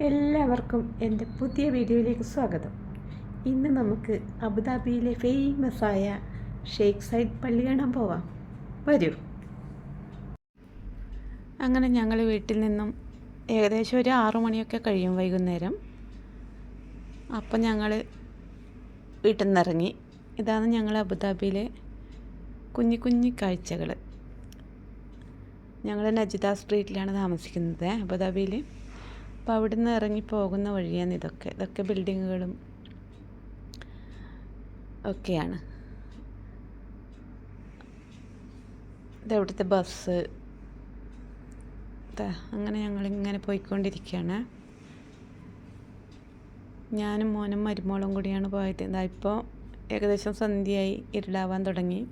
എല്ലാവർക്കും എന്റെ പുതിയ വീഡിയോയിലേക്ക് സ്വാഗതം. ഇന്ന് നമുക്ക് അബുദാബിയിലെ ഫേമസ് ആയ ഷെയ്ഖ് സൈദ് പള്ളി കാണാൻ പോവാം. വരൂ. അങ്ങനെ ഞങ്ങൾ വീട്ടിൽ നിന്നും ഏകദേശം ഒരു ആറു മണിയൊക്കെ കഴിയും വൈകുന്നേരം. അപ്പം ഞങ്ങൾ വീട്ടിൽ നിന്ന് ഇറങ്ങി. ഇതാണ് ഞങ്ങൾ അബുദാബിയിലെ കുഞ്ഞു കുഞ്ഞു കാഴ്ചകൾ. ഞങ്ങൾ നജിദ സ്ട്രീറ്റിലാണ് താമസിക്കുന്നത് അബുദാബിയിൽ. അപ്പോൾ അവിടെ നിന്ന് ഇറങ്ങി പോകുന്ന വഴിയാണ് ഇതൊക്കെ. ഇതൊക്കെ ബിൽഡിങ്ങുകളും ഒക്കെയാണ്. ഇതവിടുത്തെ ബസ് അങ്ങനെ ഞങ്ങളിങ്ങനെ പോയിക്കൊണ്ടിരിക്കുകയാണ്. ഞാനും മോനും മരുമോളും കൂടിയാണ് പോയത്. ഇതാ ഇപ്പോൾ ഏകദേശം സന്ധ്യയായി ഇരുളാവാൻ തുടങ്ങി.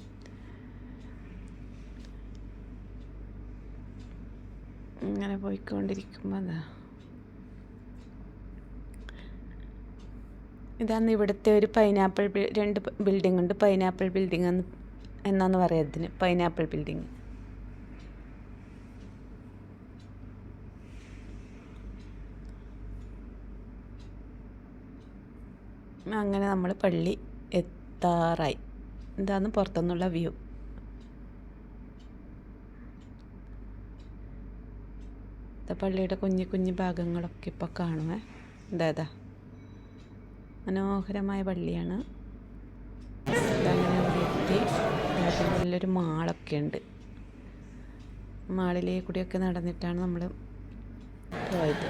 ഇങ്ങനെ പോയിക്കൊണ്ടിരിക്കുമ്പോൾ അതാ ഇതാണ് ഇവിടുത്തെ ഒരു പൈനാപ്പിൾ രണ്ട് ബിൽഡിംഗ് ഉണ്ട്. പൈനാപ്പിൾ ബിൽഡിംഗ് എന്ന് എന്നാന്ന് പറയാം ഇതിന്. പൈനാപ്പിൾ ബിൽഡിംഗ് അങ്ങനെ നമ്മൾ പള്ളി എത്താറായി. ഇതാണ് പുറത്തുനിന്നുള്ള വ്യൂ പള്ളിയുടെ കുഞ്ഞു കുഞ്ഞു ഭാഗങ്ങളൊക്കെ ഇപ്പോൾ കാണുമേ ഇതാ. മനോഹരമായ പള്ളിയാണ്. നല്ലൊരു മാളൊക്കെ ഉണ്ട്. മാളിലേ കൂടിയൊക്കെ നടന്നിട്ടാണ് നമ്മൾ പോയത്.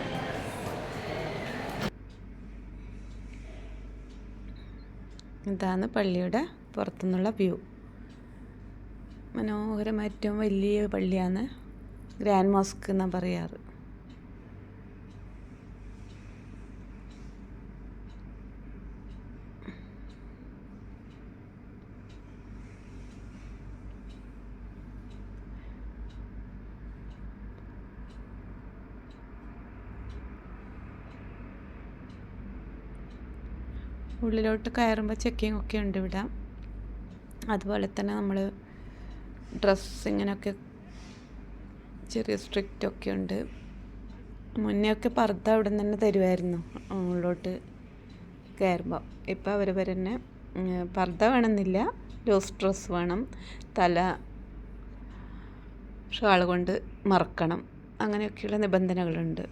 ഇതാണ് പള്ളിയുടെ പുറത്തുനിന്നുള്ള വ്യൂ. മനോഹരമായ ഏറ്റവും വലിയ പള്ളിയാണ്. ഗ്രാൻഡ് മോസ്ക് എന്നാണ് പറയാറ്. ഉള്ളിലോട്ട് കയറുമ്പോൾ ചെക്കിംഗ് ഒക്കെ ഉണ്ട് ഇവിടെ. അതുപോലെ തന്നെ നമ്മൾ ഡ്രസ്സിങ്ങിനൊക്കെ ചെറിയ സ്ട്രിക്റ്റ് ഒക്കെ ഉണ്ട്. മുന്നേ ഒക്കെ പർദ്ദ അവിടെ നിന്ന് തന്നെ തരുമായിരുന്നു ഉള്ളിലോട്ട് കയറുമ്പോൾ ഇപ്പോൾ അവർ തന്നെ പർദ്ദ വേണമെന്നില്ല ലൂസ് ഡ്രസ്സ് വേണം തല ഷാൾ കൊണ്ട് മറക്കണം അങ്ങനെയൊക്കെയുള്ള നിബന്ധനകളുണ്ട്.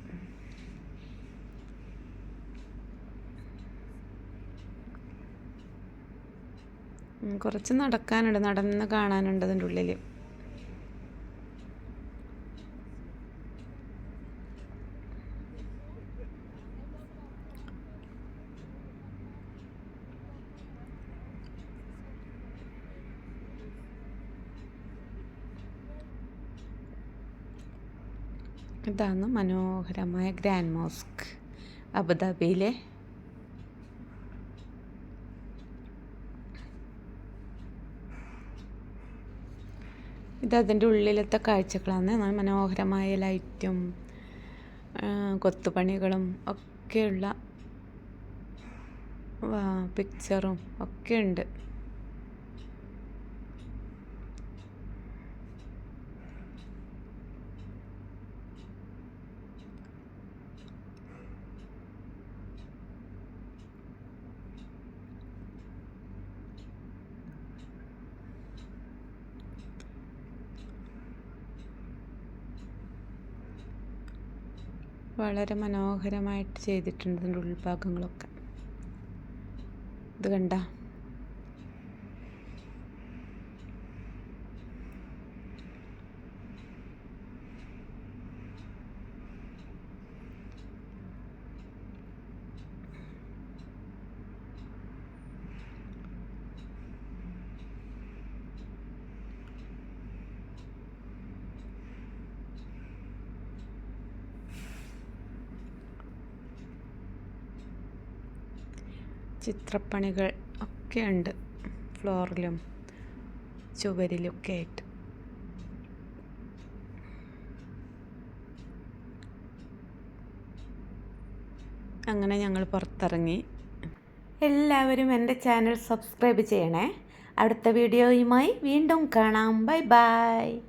കുറച്ച് നടക്കാനുണ്ട് നടന്ന് കാണാനുണ്ട് അതിന്റെ ഉള്ളിൽ ഇതാണ് മനോഹരമായ ഗ്രാൻഡ് മോസ്ക് അബുദാബിയിലെ ഇത് അതിന്റെ ഉള്ളിലത്തെ കാഴ്ചകളാണ്. നല്ല മനോഹരമായ ലൈറ്റും കൊത്തുപണികളും ഒക്കെയുള്ള പിക്ചറും ഒക്കെ ഉണ്ട്. വളരെ മനോഹരമായിട്ട് ചെയ്തിട്ടുണ്ട് ഉൾഭാഗങ്ങളൊക്കെ. ഇത് കണ്ട? ചിത്രപ്പണികൾ ഒക്കെ ഉണ്ട്. ഫ്ലോറിലും ചുവരിലൊക്കെ ആയിട്ട്. അങ്ങനെ ഞങ്ങൾ പുറത്തിറങ്ങി. എല്ലാവരും എന്റെ ചാനൽ സബ്സ്ക്രൈബ് ചെയ്യണേ. അടുത്ത വീഡിയോയുമായി വീണ്ടും കാണാം. Bye bye.